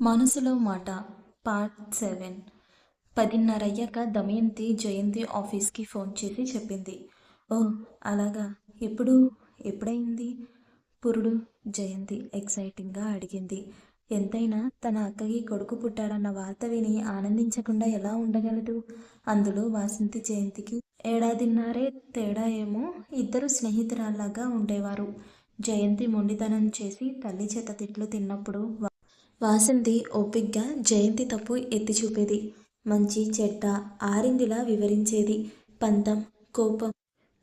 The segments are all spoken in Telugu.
మనసులో మాట. Part seven. పదిన్నర అయ్యాక దమయంతి జయంతి ఆఫీస్కి ఫోన్ చేసి చెప్పింది. ఓ అలాగా? ఎప్పుడు? ఎప్పుడైంది పురుడు జయంతి ఎక్సైటింగ్గా అడిగింది. ఎంతైనా తన అక్కకి కొడుకు పుట్టాడన్న వార్త విని ఆనందించకుండా ఎలా ఉండగలదు? అందులో వాసంతి జయంతికి ఏడాదిన్నరే తేడా ఏమో ఇద్దరు స్నేహితురాల్లాగా ఉండేవారు. జయంతి మొండితనం చేసి తల్లి చేత తిట్లు తిన్నప్పుడు వాసంతి ఓపిగ్గా జయంతి తప్పు ఎత్తి చూపేది. మంచి చెడ్డ ఆరిందిలా వివరించేది. పంతం కోపం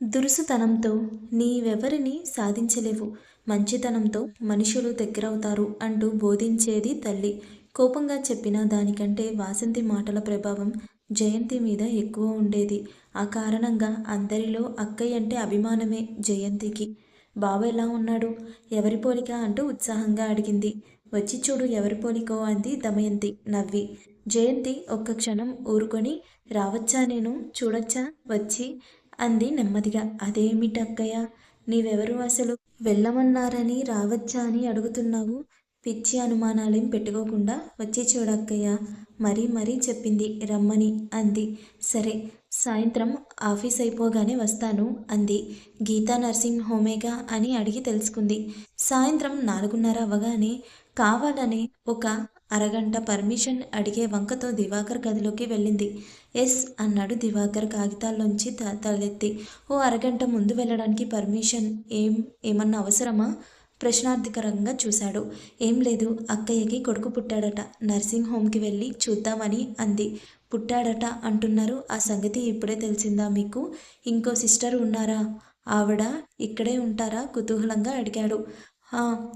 దురుసుతనంతో నీవెవరిని సాధించలేవు. మంచితనంతో మనుషులు దగ్గరవుతారు అంటూ బోధించేది తల్లి. కోపంగా చెప్పిన దానికంటే వాసంతి మాటల ప్రభావం జయంతి మీద ఎక్కువ ఉండేది. ఆ కారణంగా అందరిలో అక్కయ్య అంటే అభిమానమే జయంతికి. బాబు ఎలా ఉన్నాడు? ఎవరి పోలిక? అంటూ ఉత్సాహంగా అడిగింది. వచ్చి చూడు ఎవరి పోలికో అంది దమయంతి. నవ్వి. జయంతి ఒక్క క్షణం ఊరుకొని రావచ్చా నేను? చూడొచ్చా? వచ్చి అంది నెమ్మదిగా. అదేమిటక్కయ్య నీవెవరు అసలు? వెళ్ళమన్నారని రావచ్చా అని అడుగుతున్నావు? పిచ్చి అనుమానాలేం పెట్టుకోకుండా వచ్చి చూడక్కయ్య మరీ మరీ చెప్పింది. రమ్మని అంది. సరే సాయంత్రం ఆఫీస్ అయిపోగానే వస్తాను అంది. గీతా నర్సింగ్ హోమేగా అని అడిగి తెలుసుకుంది. సాయంత్రం నాలుగున్నర అవ్వగానే కావాలని ఒక అరగంట పర్మిషన్ అడిగే వంకతో దివాకర్ గదిలోకి వెళ్ళింది. ఎస్ అన్నాడు దివాకర్ కాగితాల్లోంచి త- తలెత్తి. ఓ అరగంట ముందు వెళ్ళడానికి పర్మిషన్ ఏం ఏమన్నా అవసరమా? ప్రశ్నార్థకరంగా చూశాడు. ఏం లేదు అక్కయ్యకి కొడుకు పుట్టాడట. నర్సింగ్ హోమ్కి వెళ్ళి చూద్దామని అంది. పుట్టాడట అంటున్నారు. ఆ సంగతి ఇప్పుడే తెలిసిందా మీకు? ఇంకో సిస్టర్ ఉన్నారా? ఆవిడ ఇక్కడే ఉంటారా? కుతూహలంగా అడిగాడు.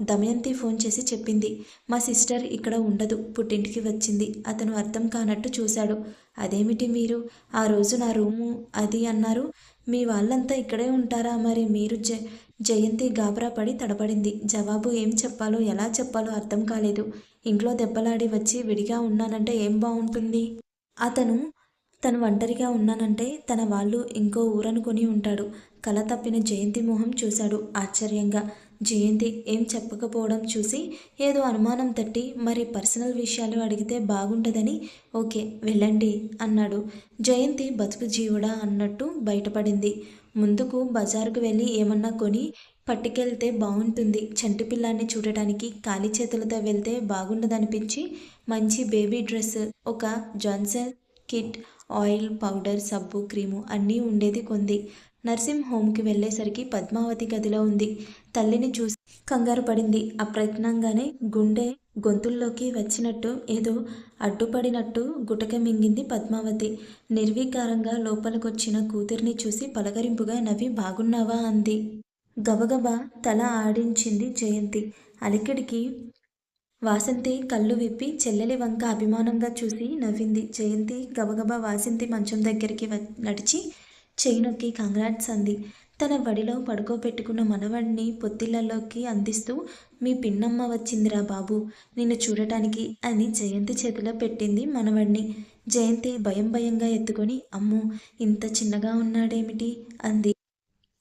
దమయంతి ఫోన్ చేసి చెప్పింది. మా సిస్టర్ ఇక్కడ ఉండదు పుట్టింటికి వచ్చింది. అతను అర్థం కానట్టు చూశాడు. అదేమిటి మీరు? ఆ రోజు నా రూము అది అన్నారు. మీ వాళ్ళంతా ఇక్కడే ఉంటారా మరి? మీరు జ జయంతి గాబరా పడి తడబడింది. జవాబు ఏం చెప్పాలో ఎలా చెప్పాలో అర్థం కాలేదు. ఇంట్లో దెబ్బలాడి వచ్చి విడిగా ఉన్నానంటే ఏం బాగుంటుంది అతను తను ఒంటరిగా ఉన్నానంటే తన వాళ్ళు ఇంకో ఊరనుకొని ఉంటాడు. కల తప్పిన జయంతి మొహం చూశాడు ఆశ్చర్యంగా. జయంతి ఏం చెప్పకపోవడం చూసి ఏదో అనుమానం తట్టి మరి పర్సనల్ విషయాలు అడిగితే బాగుండదని ఓకే వెళ్ళండి అన్నాడు. జయంతి బతుకు జీవుడా అన్నట్టు బయటపడింది. ముందుకు బజారుకు వెళ్ళి ఏమన్నా కొని పట్టుకెళ్తే బాగుంటుంది. చంటి పిల్లాన్ని చూడటానికి ఖాళీ చేతులతో వెళ్తే బాగుండదనిపించి మంచి బేబీ డ్రెస్ ఒక జాన్సన్ కిట్ ఆయిల్ పౌడర్ సబ్బు క్రీము అన్నీ ఉండేది కొంది. నర్సింగ్ హోమ్కి వెళ్ళేసరికి పద్మావతి గదిలో ఉంది. తల్లిని చూసి కంగారు పడింది. అప్రయత్నంగానే గుండె గొంతుల్లోకి వచ్చినట్టు ఏదో అడ్డుపడినట్టు గుటక మింగింది పద్మావతి. నిర్వీకారంగా లోపలికొచ్చిన కూతుర్ని చూసి పలకరింపుగా నవ్వి బాగున్నావా? అంది. గబగబా తల ఆడించింది జయంతి. అలికిడికి వాసంతి కళ్ళు విప్పి చెల్లెలి వంక అభిమానంగా చూసి నవ్వింది. జయంతి గబగబా వాసంతి మంచం దగ్గరికి వ- నడిచి చెయ్యి నొక్కి కంగ్రాట్స్ అంది. తన వడిలో పడుకోబెట్టుకున్న మనవడిని పొత్తిళ్ళలోకి అందిస్తూ మీ పిన్నమ్మ వచ్చిందిరా బాబు నిన్ను చూడటానికి అని జయంతి చేతిలో పెట్టింది మనవడిని జయంతి భయం భయంగా ఎత్తుకొని అమ్మో ఇంత చిన్నగా ఉన్నాడేమిటి? అంది.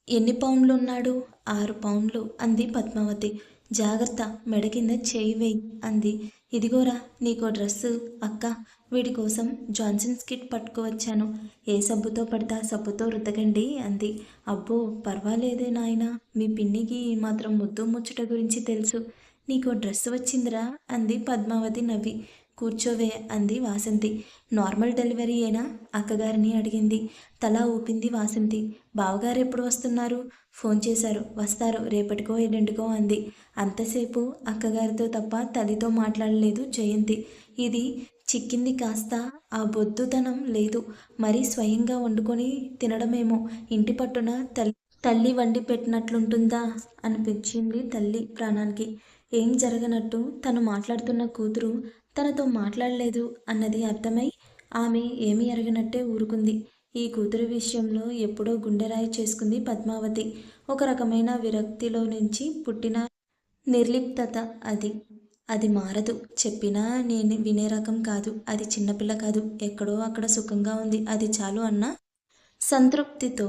ఎన్ని పౌండ్లు ఉన్నాడు ఆరు పౌండ్లు అంది పద్మావతి. జాగ్రత్త మెడ కింద చేయి వేయి అంది. ఇదిగోరా నీకో డ్రెస్సు అక్క వీడి కోసం జాన్సన్స్ కిట్ పట్టుకువచ్చాను. ఏ సబ్బుతో పడితే ఆ సబ్బుతో రుద్దకండి అంది. అబ్బో పర్వాలేదే నాయనా. మీ పిన్నికి మాత్రం ముద్దు ముచ్చట గురించి తెలుసు. నీకు డ్రెస్ వచ్చిందిరా అంది పద్మావతి నవ్వి. కూర్చోవే అంది వాసంతి. నార్మల్ డెలివరీ అయినా అక్కగారిని అడిగింది. తల ఊపింది వాసంతి. బావగారు ఎప్పుడు వస్తున్నారు? ఫోన్ చేశారు. వస్తారు. రేపటికో ఎల్లుండికో అంది. అంతసేపు అక్కగారితో తప్ప తల్లితో మాట్లాడలేదు జయంతి. ఇది చిక్కింది కాస్త. ఆ బొద్దుతనం లేదు. మరీ స్వయంగా వండుకొని తినడమేమో. ఇంటి పట్టున తల్లి తల్లి వండి పెట్టినట్లుంటుందా? అనిపించింది తల్లి ప్రాణానికి. ఏం జరగనట్టు తను మాట్లాడుతున్న కూతురు తనతో మాట్లాడలేదు అన్నది అర్థమై ఆమె ఏమీ అరిగినట్టే ఊరుకుంది. ఈ కూతురు విషయంలో ఎప్పుడో గుండెరాయి చేసుకుంది పద్మావతి. ఒక రకమైన విరక్తిలో నుంచి పుట్టిన నిర్లిప్తత అది. అది మారదు. చెప్పినా నేను వినే రకం కాదు. అది చిన్నపిల్ల కాదు. ఎక్కడో అక్కడ సుఖంగా ఉంది. అది చాలు అన్న సంతృప్తితో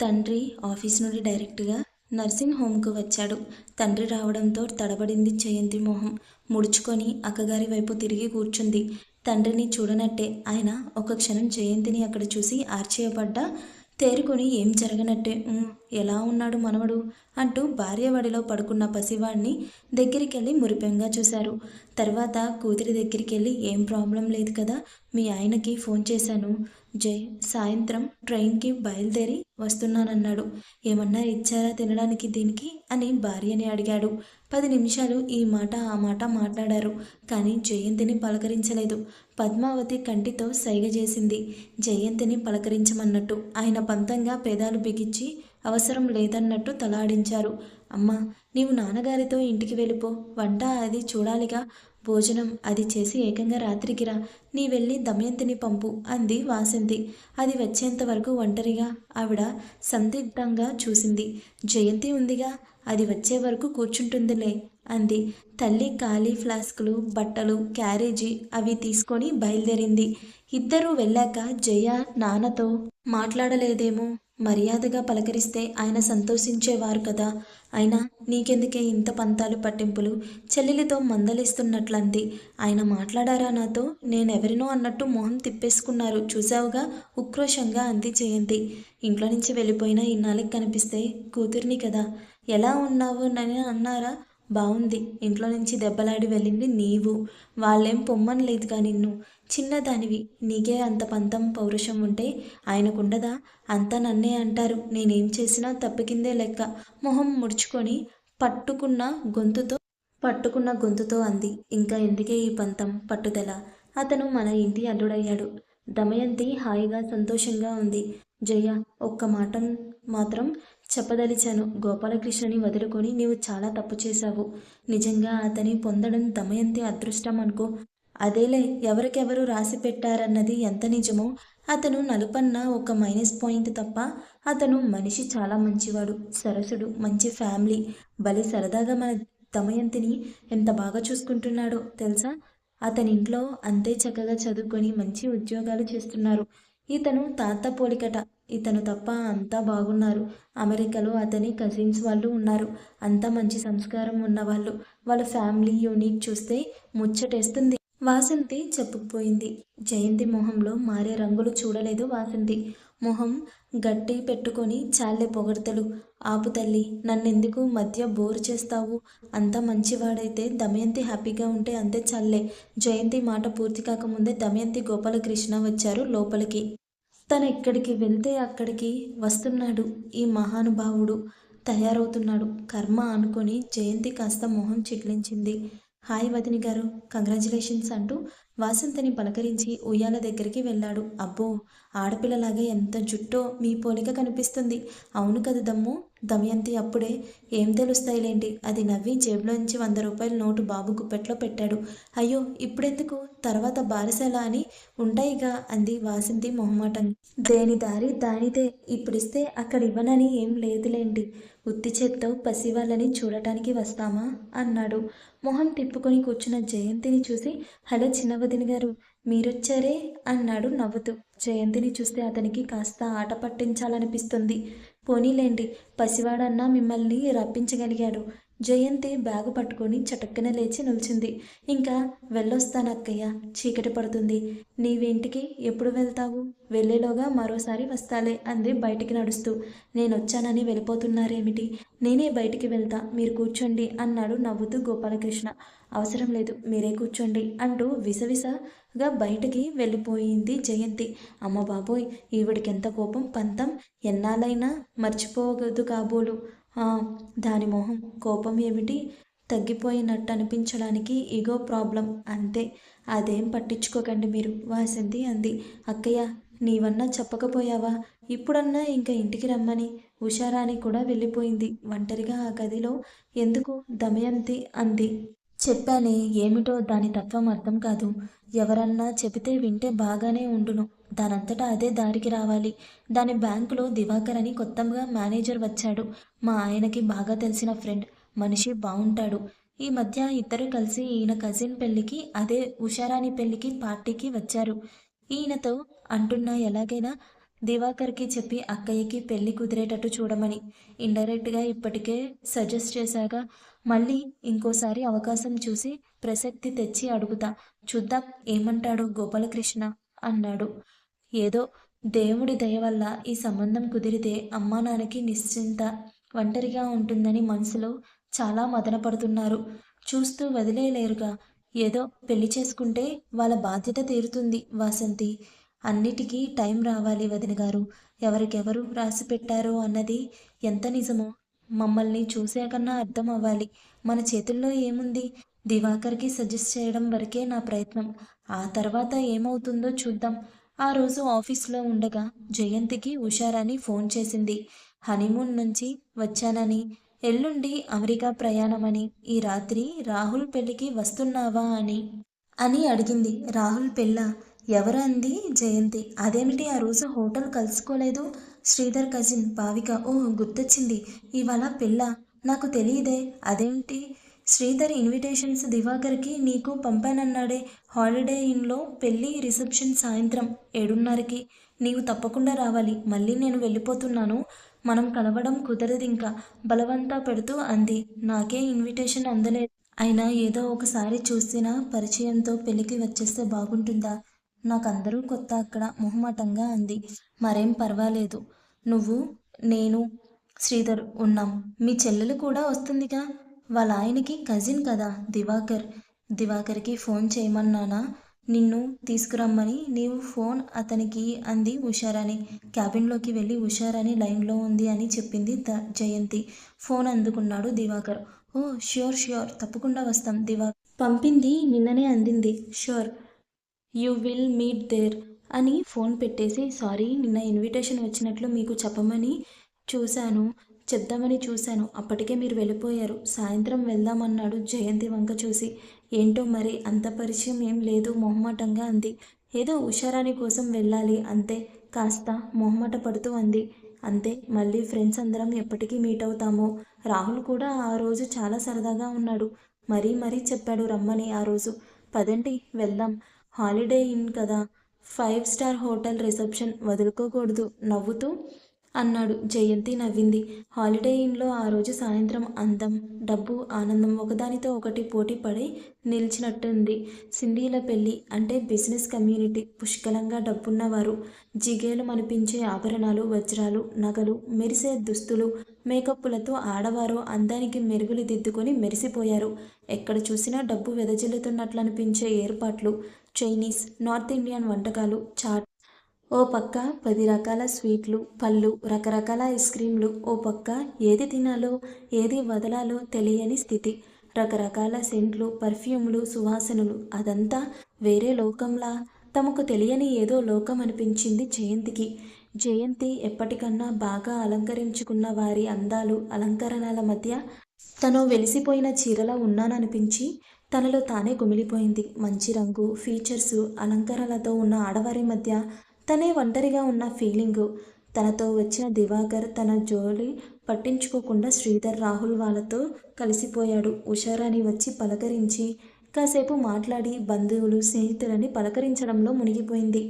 తండ్రి ఆఫీస్ నుండి డైరెక్ట్గా నర్సింగ్ హోమ్కు వచ్చాడు. తండ్రి రావడంతో తడబడింది జయంతి మొహం. ముడుచుకొని అక్కగారి వైపు తిరిగి కూర్చుంది. తండ్రిని చూడనట్టే ఆయన ఒక క్షణం జయంతిని అక్కడ చూసి ఆశ్చర్యపడ్డా తేరుకొని ఏం జరగనట్టే? ఎలా ఉన్నాడు మనవడు? అంటూ భార్యవాడిలో పడుకున్న పసివాడిని దగ్గరికెళ్ళి మురిపెంగా చూశారు. తర్వాత కూతురి దగ్గరికెళ్ళి ఏం ప్రాబ్లం లేదు కదా? మీ ఆయనకి ఫోన్ చేశాను. జై సాయంత్రం ట్రైన్కి బయలుదేరి వస్తున్నానన్నాడు. ఏమన్నా ఇచ్చారా తినడానికి దీనికి? అని భార్యని అడిగాడు. పది నిమిషాలు ఈ మాట ఆ మాట మాట్లాడారు. కానీ జయంతిని పలకరించలేదు. పద్మావతి కంటితో సైగ చేసింది. జయంతిని పలకరించమన్నట్టు. ఆయన పంతంగా పేదాలు బిగించి అవసరం లేదన్నట్టు తలాడించారు. అమ్మా నీవు నాన్నగారితో ఇంటికి వెళ్ళిపో. వంట అది చూడాలిగా. భోజనం అది చేసి ఏకంగా రాత్రికిరా నీ వెళ్ళి దమయంతిని పంపు అంది వాసంతి. అది వచ్చేంత వరకు ఒంటరిగా ఆవిడ సందిగ్ధంగా చూసింది. జయంతి ఉందిగా అది వచ్చే వరకు కూర్చుంటుందిలే అంది. తల్లి ఖాళీ ఫ్లాస్కులు బట్టలు క్యారేజీ అవి తీసుకొని బయలుదేరింది. ఇద్దరూ వెళ్ళాక జయ నాన్నతో మాట్లాడలేదేమో. మర్యాదగా పలకరిస్తే ఆయన సంతోషించేవారు కదా. అయినా నీకెందుకే ఇంత పంతాలు పట్టింపులు? చెల్లెలితో మందలిస్తున్నట్లంది. ఆయన మాట్లాడారా నాతో? నేనెవరినో అన్నట్టు మొహం తిప్పేసుకున్నారు. చూసావుగా ఉక్రోషంగా అంది జయంతి. ఇంట్లో నుంచి వెళ్ళిపోయినా ఇన్నాళ్ళకి కనిపిస్తే కూతుర్ని కదా. ఎలా ఉన్నావు అని అన్నారా? బాగుంది ఇంట్లో నుంచి దెబ్బలాడి వెళ్ళింది నీవు. వాళ్ళేం పొమ్మని లేదుగా నిన్ను. చిన్నదానివి. నీకే అంత పంతం పౌరుషం ఉంటే ఆయనకుండదా? అంతా నన్నే అంటారు. నేనేం చేసినా తప్పికిందే లెక్క. మొహం ముడుచుకొని పట్టుకున్న గొంతుతో పట్టుకున్న గొంతుతో అంది. ఇంకా ఎందుకే ఈ పంతం పట్టుదల? అతను మన ఇంటి అల్లుడయ్యాడు. దమయంతి హాయిగా సంతోషంగా ఉంది. జయ ఒక్క మాట మాత్రం చెప్పదలిచాను. గోపాలకృష్ణని వదులుకొని నీవు చాలా తప్పు చేశావు. నిజంగా అతని పొందడం దమయంతి అదృష్టం అనుకో అదేలే ఎవరికెవరు రాసి పెట్టారన్నది ఎంత నిజమో అతను నలుపన్న ఒక మైనస్ పాయింట్ తప్ప అతను మనిషి చాలా మంచివాడు సరసుడు మంచి ఫ్యామిలీ. భలే సరదాగా మన దమయంతిని ఎంత బాగా చూసుకుంటున్నాడో తెలుసా? అతని ఇంట్లో అంతే చక్కగా చదువుకొని మంచి ఉద్యోగాలు చేస్తున్నారు. ఇతను తాత పోలికట. ఇతను తప్ప అంతా బాగున్నారు. అమెరికాలో అతని కజిన్స్ వాళ్ళు ఉన్నారు. అంతా మంచి సంస్కారం ఉన్నవాళ్ళు. వాళ్ళ ఫ్యామిలీ యూనిట్ చూస్తే ముచ్చటేస్తుంది. వాసంతి చెప్పుకుపోయింది. జయంతి మొహంలో మారే రంగులు చూడలేదు వాసంతి. మొహం గట్టి పెట్టుకొని చాలే పొగడతలు. ఆపు తల్లి నన్నెందుకు మధ్య బోర్ చేస్తావు? అంత మంచివాడైతే దమయంతి హ్యాపీగా ఉంటే అంతే చాలే జయంతి మాట పూర్తి కాకముందే దమయంతి గోపాలకృష్ణ వచ్చారు లోపలికి. తను ఎక్కడికి వెళ్తే అక్కడికి వస్తున్నాడు. ఈ మహానుభావుడు తయారవుతున్నాడు. కర్మ అనుకొని జయంతి కాస్త మొహం చిట్లించింది. హాయ్ వదిని గారు. కంగ్రాచులేషన్స్ అంటూ వాసంతని పలకరించి ఉయ్యాల దగ్గరికి వెళ్ళాడు. అబ్బో ఆడపిల్లలాగా ఎంత జుట్టో మీ పోలిక కనిపిస్తుంది. అవును కదా దమ్ము? దమయంతి అప్పుడే ఏం తెలుస్తాయిలేంటి? అది నవ్వి జేబులోంచి వంద రూపాయల నోటు బాబు గుప్పెట్లో పెట్టాడు. అయ్యో ఇప్పుడెందుకు? తర్వాత బారసాల అని ఉంటాయిగా అంది వాసింది మొహమాటం. దేని దారి దానిదే. ఇప్పుడిస్తే అక్కడ ఇవ్వనని ఏం లేదులేండి ఉత్తి చేత్తో పసివాళ్ళని చూడటానికి వస్తామా? అన్నాడు. మొహం తిప్పుకొని కూర్చున్న జయంతిని చూసి హలో చిన్నవదిని గారు మీరొచ్చారే? అన్నాడు నవ్వుతూ. జయంతిని చూస్తే అతనికి కాస్త ఆట పట్టించాలనిపిస్తుంది. పోనీలేండి పసివాడన్నా మిమ్మల్ని రప్పించగలిగాడు. జయంతి బ్యాగు పట్టుకొని చటుక్కన లేచి నిలిచింది. ఇంకా వెళ్ళొస్తానక్కయ్య చీకటి పడుతుంది. నీవేంటికి? ఎప్పుడు వెళ్తావు? వెళ్ళేలోగా మరోసారి వస్తాలే అంది బయటికి నడుస్తూ. నేను వచ్చానని వెళ్ళిపోతున్నారేమిటి? నేనే బయటికి వెళ్తా మీరు కూర్చోండి అన్నాడు నవ్వుతూ గోపాలకృష్ణ. అవసరం లేదు మీరే కూర్చోండి అంటూ గా బయటికి వెళ్ళిపోయింది జయంతి. అమ్మ బాబోయ్ ఈవిడికి ఎంత కోపం పంతం ఎన్నాళ్ళైనా మర్చిపోగదు కాబోలు. ఆ, దాని మొహం కోపం ఏమిటి? తగ్గిపోయినట్టు అనిపించడానికి ఈగో ప్రాబ్లం అంతే. అదేం పట్టించుకోకండి మీరు వాసింది అంది. అక్కయ్య నీవన్నా చెప్పకపోయావా? ఇప్పుడన్నా ఇంకా ఇంటికి రమ్మని. ఉషారాణి కూడా వెళ్ళిపోయింది. ఒంటరిగా ఆ గదిలో ఎందుకు దమయంతి అంది. చెప్పానే ఏమిటో దాని తత్వం అర్థం కాదు. ఎవరన్నా చెబితే వింటే బాగానే ఉండును. దానంతటా అదే దారికి రావాలి. దాని బ్యాంకులో దివాకర్ అని కొత్తగా మేనేజర్ వచ్చాడు. మా ఆయనకి బాగా తెలిసిన ఫ్రెండ్. మనిషి బాగుంటాడు ఈ మధ్య ఇద్దరు కలిసి ఈయన కజిన్ పెళ్ళికి అదే ఉషారాణి పెళ్ళికి పార్టీకి వచ్చారు. ఈయనతో అంటున్నా ఎలాగైనా దివాకర్కి చెప్పి అక్కయ్యకి పెళ్ళి కుదిరేటట్టు చూడమని ఇండైరెక్ట్గా ఇప్పటికే సజెస్ట్ చేశాక మళ్ళీ ఇంకోసారి అవకాశం చూసి ప్రసక్తి తెచ్చి అడుగుతా. చూద్దాం ఏమంటాడు గోపాలకృష్ణ అన్నాడు. ఏదో దేవుడి దయ వల్ల ఈ సంబంధం కుదిరితే అమ్మా నాన్నకి నిశ్చింత ఒంటరిగా ఉంటుందని మనసులో చాలా మదనపడుతున్నారు. చూస్తూ వదిలేయలేరుగా. ఏదో పెళ్ళి చేసుకుంటే వాళ్ళ బాధ్యత తీరుతుంది వాసంతి. అన్నిటికీ టైం రావాలి వదిన గారు. ఎవరికెవరు రాసి పెట్టారో అన్నది ఎంత నిజమో మమ్మల్ని చూసాకన్నా అర్థం అవ్వాలి. మన చేతుల్లో ఏముంది? దివాకర్కి సజెస్ట్ చేయడం వరకే నా ప్రయత్నం. ఆ తర్వాత ఏమవుతుందో చూద్దాం. ఆ రోజు ఆఫీస్లో ఉండగా జయంతికి ఉషారాని ఫోన్ చేసింది. హనీమూన్ నుంచి వచ్చానని ఎల్లుండి అమెరికా ప్రయాణమని ఈ రాత్రి రాహుల్ పెళ్ళికి వస్తున్నావా అని అని అడిగింది. రాహుల్ పెళ్ళ? ఎవరు అంది జయంతి. అదేమిటి? ఆ రోజు హోటల్ కలుసుకోలేదు? శ్రీధర్ కజిన్ భావిక. ఓ గుర్తొచ్చింది. ఇవాళ పిల్ల నాకు తెలియదే. అదేమిటి? శ్రీధర్ ఇన్విటేషన్స్ దివాకర్కి నీకు పంపానన్నాడే. హాలిడే ఇన్లో పెళ్ళి రిసెప్షన్ సాయంత్రం ఏడున్నరకి. నీవు తప్పకుండా రావాలి. మళ్ళీ నేను వెళ్ళిపోతున్నాను. మనం కలవడం కుదరదు ఇంకా. బలవంతా పెడుతూ అంది. నాకే ఇన్విటేషన్ అందలేదు. అయినా ఏదో ఒకసారి చూసినా పరిచయంతో పెళ్ళికి వచ్చేస్తే బాగుంటుందా? నాకందరూ కొత్త అక్కడ మొహమాటంగా అంది. మరేం పర్వాలేదు. నువ్వు నేను శ్రీధర్ ఉన్నాం. మీ చెల్లెలు కూడా వస్తుందిగా. వాళ్ళ ఆయనకి కజిన్ కదా దివాకర్. దివాకర్కి ఫోన్ చేయమన్నానా? నిన్ను తీసుకురమ్మని నీవు ఫోన్ అతనికి అంది ఉషారాని క్యాబిన్లోకి వెళ్ళి ఉషారాని లైన్లో ఉంది అని చెప్పింది ద జయంతి. ఫోన్ అందుకున్నాడు దివాకర్. ఓ ష్యూర్ ష్యూర్. తప్పకుండా వస్తాం దివా పంపింది నిన్ననే అందింది. Sure. You will meet there అని ఫోన్ పెట్టేసి సారీ నిన్న ఇన్విటేషన్ వచ్చినట్లు మీకు చెప్పమని చూశాను చెప్దామని చూశాను. అప్పటికే మీరు వెళ్ళిపోయారు. సాయంత్రం వెళ్దామన్నాడు జయంతి వంక చూసి. ఏంటో మరి అంత పరిచయం ఏం లేదు మొహమాటంగా అంది. ఏదో హుషారాని కోసం వెళ్ళాలి అంతే. కాస్త మొహమాట పడుతూ అంది. అంతే మళ్ళీ ఫ్రెండ్స్ అందరం ఎప్పటికీ మీట్ అవుతామో. రాహుల్ కూడా ఆ రోజు చాలా సరదాగా ఉన్నాడు. మరీ మరీ చెప్పాడు రమ్మని ఆ రోజు. పదండి వెళ్దాం. హాలిడే ఇన్ కదా. ఫైవ్ స్టార్ హోటల్ రిసెప్షన్ వదులుకోకూడదు. నవ్వుతూ అన్నాడు. జయంతి నవ్వింది. హాలిడే ఇన్లో ఆ రోజు సాయంత్రం అందం డబ్బు ఆనందం ఒకదానితో ఒకటి పోటీ పడి నిలిచినట్టుంది. సిండీల పెళ్ళి అంటే బిజినెస్ కమ్యూనిటీ పుష్కలంగా డబ్బున్నవారు జిగేలు మనిపించే ఆభరణాలు వజ్రాలు నగలు మెరిసే దుస్తులు మేకప్పులతో ఆడవారు అందానికి మెరుగులు దిద్దుకొని మెరిసిపోయారు. ఎక్కడ చూసినా డబ్బు వెదజిల్లుతున్నట్లు అనిపించే ఏర్పాట్లు చైనీస్ నార్త్ ఇండియన్ వంటకాలు చాట్ ఓ పక్క పది రకాల స్వీట్లు పళ్ళు రకరకాల ఐస్ క్రీంలు ఓ పక్క ఏది తినాలో ఏది వదలాలో తెలియని స్థితి. రకరకాల సెంట్లు పర్ఫ్యూమ్లు సువాసనలు అదంతా వేరే లోకంలా. తమకు తెలియని ఏదో లోకం అనిపించింది జయంతికి. జయంతి ఎప్పటికన్నా బాగా అలంకరించుకున్న వారి అందాలు అలంకరణల మధ్య తను వెలిసిపోయిన చీరలా ఉన్నాననిపించి తనలో తానే కుమిలిపోయింది. మంచి రంగు ఫీచర్సు అలంకరణలతో ఉన్న ఆడవారి మధ్య తనే ఒంటరిగా ఉన్న ఫీలింగు. తనతో వచ్చిన దివాకర్ తన జోలి పట్టించుకోకుండా శ్రీధర్ రాహుల్ వాళ్ళతో కలిసిపోయాడు. ఉషారాని వచ్చి పలకరించి కాసేపు మాట్లాడి బంధువులు స్నేహితులని పలకరించడంలో మునిగిపోయింది.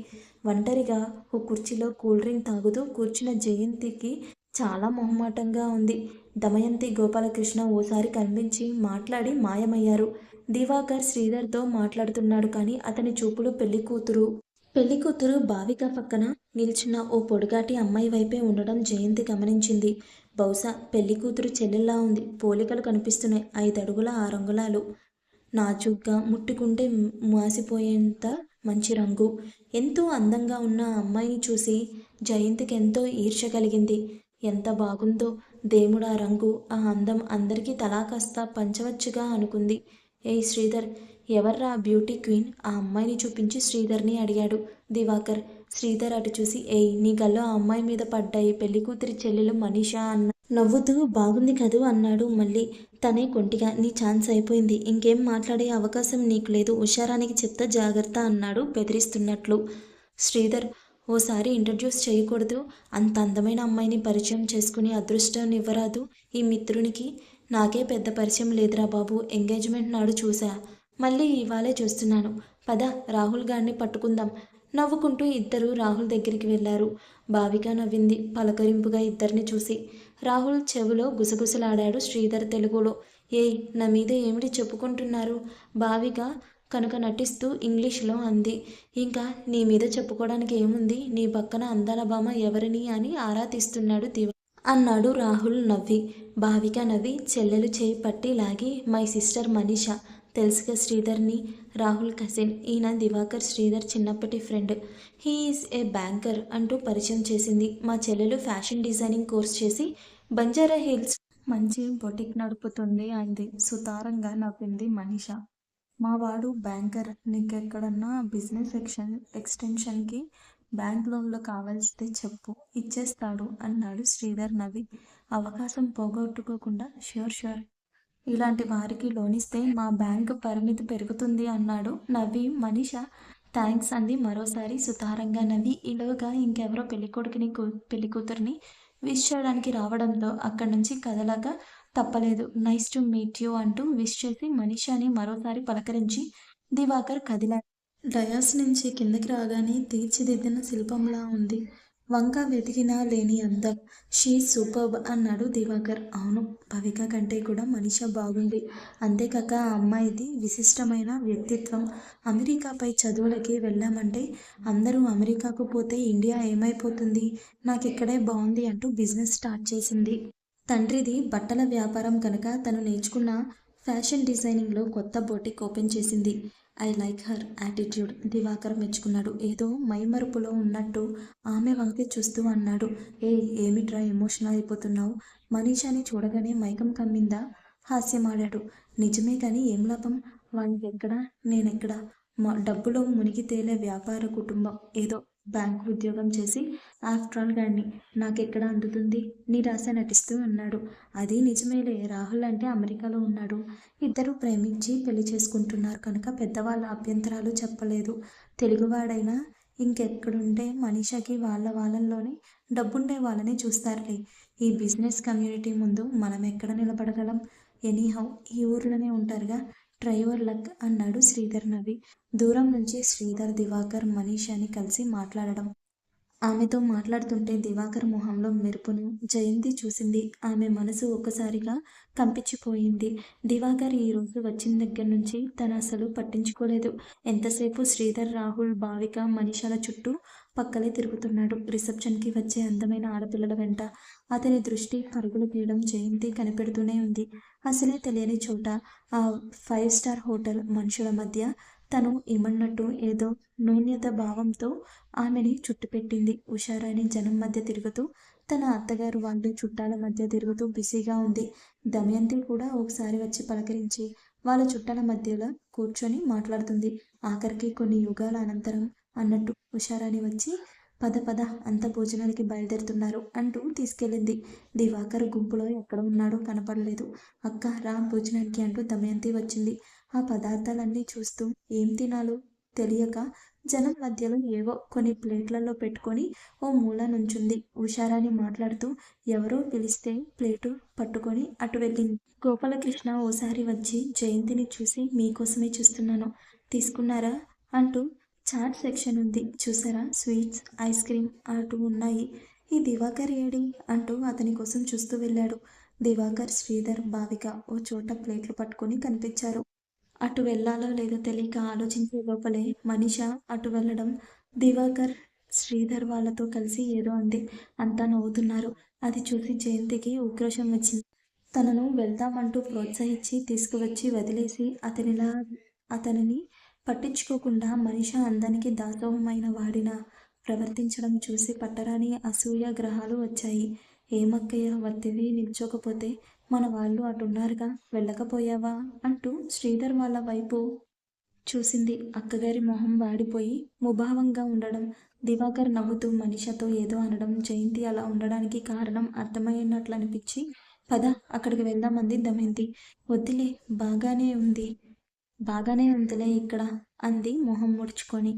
ఒంటరిగా ఓ కుర్చీలో కూల్ డ్రింక్ తాగుతూ కూర్చున్న జయంతికి చాలా మొహమాటంగా ఉంది. దమయంతి గోపాలకృష్ణ ఓసారి కనిపించి మాట్లాడి మాయమయ్యారు. దివాకర్ శ్రీధర్తో మాట్లాడుతున్నాడు కానీ అతని చూపులు పెళ్ళి కూతురు పెళ్ళి కూతురు భావిక పక్కన నిల్చున్న ఓ పొడుగాటి అమ్మాయి వైపే ఉండడం జయంతి గమనించింది. బహుశా పెళ్ళి కూతురు చెల్లెల్లా ఉంది. పోలికలు కనిపిస్తున్నాయి. ఐదు అడుగుల ఆరంగుళాలు నాజుగ్గా ముట్టుకుంటే మాసిపోయేంత మంచి రంగు. ఎంతో అందంగా ఉన్న ఆ అమ్మాయిని చూసి జయంతికి ఎంతో ఈర్ష కలిగింది. ఎంత బాగుందో దేవుడా రంగు. ఆ అందం అందరికీ తలా కాస్త పంచవచ్చుగా అనుకుంది. ఏ శ్రీధర్ ఎవర్రా బ్యూటీ క్వీన్? ఆ అమ్మాయిని చూపించి శ్రీధర్ని అడిగాడు దివాకర్. శ్రీధర్ అటు చూసి ఏయ్ నీ గల్లో ఆ అమ్మాయి మీద పడ్డాయి పెళ్ళి కూతురి చెల్లెలు మనీషా అన్న. నవ్వుతూ బాగుంది కదూ అన్నాడు మళ్ళీ. తనే కొంటిగా నీ ఛాన్స్ అయిపోయింది. ఇంకేం మాట్లాడే అవకాశం నీకు లేదు. ఉషారానికి చెప్తా జాగ్రత్త అన్నాడు బెదిరిస్తున్నట్లు. శ్రీధర్ ఓసారి ఇంట్రడ్యూస్ చేయకూడదు. అంత అందమైన అమ్మాయిని పరిచయం చేసుకుని అదృష్టం ఇవ్వరాదు. ఈ మిత్రునికి నాకే పెద్ద పరిచయం లేదురా బాబు ఎంగేజ్మెంట్ నాడు చూసా మళ్ళీ ఇవాళే చూస్తున్నాను. పద రాహుల్ గారిని పట్టుకుందాం. నవ్వుకుంటూ ఇద్దరు రాహుల్ దగ్గరికి వెళ్ళారు. బావిగా నవ్వింది పలకరింపుగా ఇద్దరిని చూసి. రాహుల్ చెవిలో గుసగుసలాడాడు శ్రీధర్ తెలుగులో. ఏయ్ నా మీద ఏమిటి చెప్పుకుంటున్నారు? బావిగా కనుక నటిస్తూ ఇంగ్లీష్లో అంది. ఇంకా నీ మీద చెప్పుకోవడానికి ఏముంది? నీ పక్కన అందాల భామ ఎవరిని అని ఆరా తీస్తున్నాడు దివ అన్నాడు రాహుల్ నవ్వి. భావిక నవ్వి చెల్లెలు చేయి పట్టి లాగి మై సిస్టర్ మనీష తెలుసుగా శ్రీధర్ని? రాహుల్ కజిన్ ఈయన దివాకర్ శ్రీధర్ చిన్నప్పటి ఫ్రెండ్. హీఈస్ ఏ బ్యాంకర్ అంటూ పరిచయం చేసింది. మా చెల్లెలు ఫ్యాషన్ డిజైనింగ్ కోర్స్ చేసి బంజారా హిల్స్ మంచి బొటిక్ నడుపుతుంది అంది సుతారంగా నవ్వింది మనీష. మా వాడు బ్యాంకర్. నీకెక్కడన్నా బిజినెస్ ఎక్షన్ ఎక్స్టెన్షన్కి బ్యాంక్ లోన్లో కావాల్సితే చెప్పు ఇచ్చేస్తాడు అన్నాడు శ్రీధర్ నవ్వి. అవకాశం పోగొట్టుకోకుండా ష్యూర్ ష్యూర్ ఇలాంటి వారికి లోన్ ఇస్తే మా బ్యాంకు పరిమితి పెరుగుతుంది అన్నాడు నవ్వి. మనిష థ్యాంక్స్ అంది మరోసారి సుతారంగా నవ్వి. ఈలోగా ఇంకెవరో పెళ్ళికొడుకుని పెళ్ళి కూతురిని విష్ చేయడానికి రావడంతో అక్కడి నుంచి కదలక తప్పలేదు. నైస్ టు మీట్ యూ అంటూ విష్ చేసి మనీషాని మరోసారి పలకరించి దివాకర్ కదిలాడు. డయాస్ నుంచి కిందకి రాగానే తీర్చిదిద్దిన శిల్పంలా ఉంది. వంక వెతికినా లేని అందం షీ సూపర్బ్ అన్నాడు దివాకర్. అవును భవిక కంటే కూడా మనిష బాగుంది. అంతేకాక ఆ అమ్మాయిది విశిష్టమైన వ్యక్తిత్వం. అమెరికాపై చదువులకి వెళ్ళామంటే అందరూ అమెరికాకు పోతే ఇండియా ఏమైపోతుంది? నాకు ఇక్కడే బాగుంది అంటూ బిజినెస్ స్టార్ట్ చేసింది. తండ్రిది బట్టల వ్యాపారం కనుక తను నేర్చుకున్న ఫ్యాషన్ డిజైనింగ్లో కొత్త బోటిక్ ఓపెన్ చేసింది. I like her attitude. Divakar మెచ్చుకున్నాడు. ఏదో మైమరుపులో ఉన్నట్టు ఆమె వంకి చూస్తూ అన్నాడు. ఏ ఏమిట్రా ఎమోషనల్ అయిపోతున్నావు? మనీషాని చూడగానే మైకం కమ్మిందా? హాస్యమాడాడు. నిజమే కానీ ఏం లాభం? వాడికి ఎక్కడ? నేనెక్కడ? మా డబ్బులో మునిగి తేలే వ్యాపార కుటుంబం. ఏదో బ్యాంకు ఉద్యోగం చేసి ఆఫ్టర్ ఆల్ గాడిని నాకెక్కడ అందుతుంది? నిరాశ నటిస్తూ అన్నాడు అది నిజమేలే. రాహుల్ అంటే అమెరికాలో ఉన్నాడు. ఇద్దరు ప్రేమించి పెళ్ళి చేసుకుంటున్నారు కనుక పెద్దవాళ్ళ అభ్యంతరాలు చెప్పలేదు. తెలుగువాడైనా ఇంకెక్కడుంటే మనిషికి వాళ్ళ వాళ్ళల్లోనే డబ్బుండే వాళ్ళని చూస్తారులే. ఈ బిజినెస్ కమ్యూనిటీ ముందు మనం ఎక్కడ నిలబడగలం? ఎనీహౌ ఈ ఊర్లోనే ఉంటారుగా. డ్రైవర్ లక్ అన్నాడు శ్రీధర్ నవి దూరం నుంచి శ్రీధర్ దివాకర్ మనీషాని కలిసి మాట్లాడడం. ఆమెతో మాట్లాడుతుంటే దివాకర్ మొహంలో మెరుపును జయంతి చూసింది. ఆమె మనసు ఒక్కసారిగా కంపించిపోయింది. దివాకర్ ఈ రోజు వచ్చిన దగ్గర నుంచి తన అసలు పట్టించుకోలేదు. ఎంతసేపు శ్రీధర్ రాహుల్ భావిక మనీషాల చుట్టూ పక్కలే తిరుగుతున్నాడు. రిసెప్షన్కి వచ్చే అందమైన ఆడపిల్లల వెంట అతని దృష్టి పరుగులు తీయడం జయంతి కనిపెడుతూనే ఉంది. అసలే తెలియని చోట ఆ ఫైవ్ స్టార్ హోటల్ మనుషుల మధ్య తను ఇమ్మన్నట్టు ఏదో నూన్యత భావంతో ఆమెని చుట్టుపెట్టింది. ఉషారాణి జనం మధ్య తిరుగుతూ తన అత్తగారు వాళ్ళు చుట్టాల మధ్య తిరుగుతూ బిజీగా ఉంది. దమయంతి కూడా ఒకసారి వచ్చి పలకరించి వాళ్ళ చుట్టాల మధ్యలో కూర్చొని మాట్లాడుతుంది. ఆఖరికి కొన్ని యుగాల అనంతరం అన్నట్టు ఉషారాణి వచ్చి పద పద అంత భోజనానికి బయలుదేరుతున్నారు అంటూ తీసుకెళ్ళింది. దివాకర్ గుంపులో ఎక్కడ ఉన్నాడో కనపడలేదు. అక్క రా భోజనానికి అంటూ దమయంతి వచ్చింది. ఆ పదార్థాలన్నీ చూస్తూ ఏం తినాలో తెలియక జనం మధ్యలో ఏవో కొన్ని ప్లేట్లలో పెట్టుకొని ఓ మూల నుంచుంది. ఉషారాని మాట్లాడుతూ ఎవరో పిలిస్తే ప్లేటు పట్టుకొని అటు వెళ్ళింది. గోపాలకృష్ణ ఓసారి వచ్చి జయంతిని చూసి మీకోసమే చూస్తున్నాను. తీసుకున్నారా? అంటూ చాట్ సెక్షన్ ఉంది. చూసారా? స్వీట్స్ ఐస్ క్రీమ్ అటు ఉన్నాయి. ఈ దివాకర్ ఏడి అంటూ అతని కోసం చూస్తూ వెళ్ళాడు. దివాకర్ శ్రీధర్ భావిక ఓ చోట ప్లేట్లు పట్టుకొని కనిపించారు. అటు వెళ్ళాలో లేదో తెలియక ఆలోచించే లోపలే మనిష అటు వెళ్ళడం దివాకర్ శ్రీధర్ వాళ్ళతో కలిసి ఏదో అంది. అంతా నవ్వుతున్నారు. అది చూసి జయంతికి ఉక్రోషం వచ్చింది. తనను వెళ్దామంటూ ప్రోత్సహించి తీసుకువచ్చి వదిలేసి అతనిలా అతనిని పట్టించుకోకుండా మనిషి అందానికి దాసోహమైన వాడిన ప్రవర్తించడం చూసి పట్టరాని అసూయ గ్రహాలు వచ్చాయి. ఏమక్కయ్య వత్తివి నిల్చోకపోతే మన వాళ్ళు అటున్నారుగా వెళ్ళకపోయావా అంటూ శ్రీధర్ వాళ్ళ వైపు చూసింది. అక్కగారి మొహం వాడిపోయి ముభావంగా ఉండడం. దివాకర్ నవ్వుతూ మనిషతో ఏదో అనడం. జయంతి అలా ఉండడానికి కారణం అర్థమైనట్లు అనిపించి పద అక్కడికి వెళ్దామంది దమయంతి. వద్దులే బాగానే ఉంది. బాగానే ఉందిలే ఇక్కడ అంది మొహం ముడుచుకొని.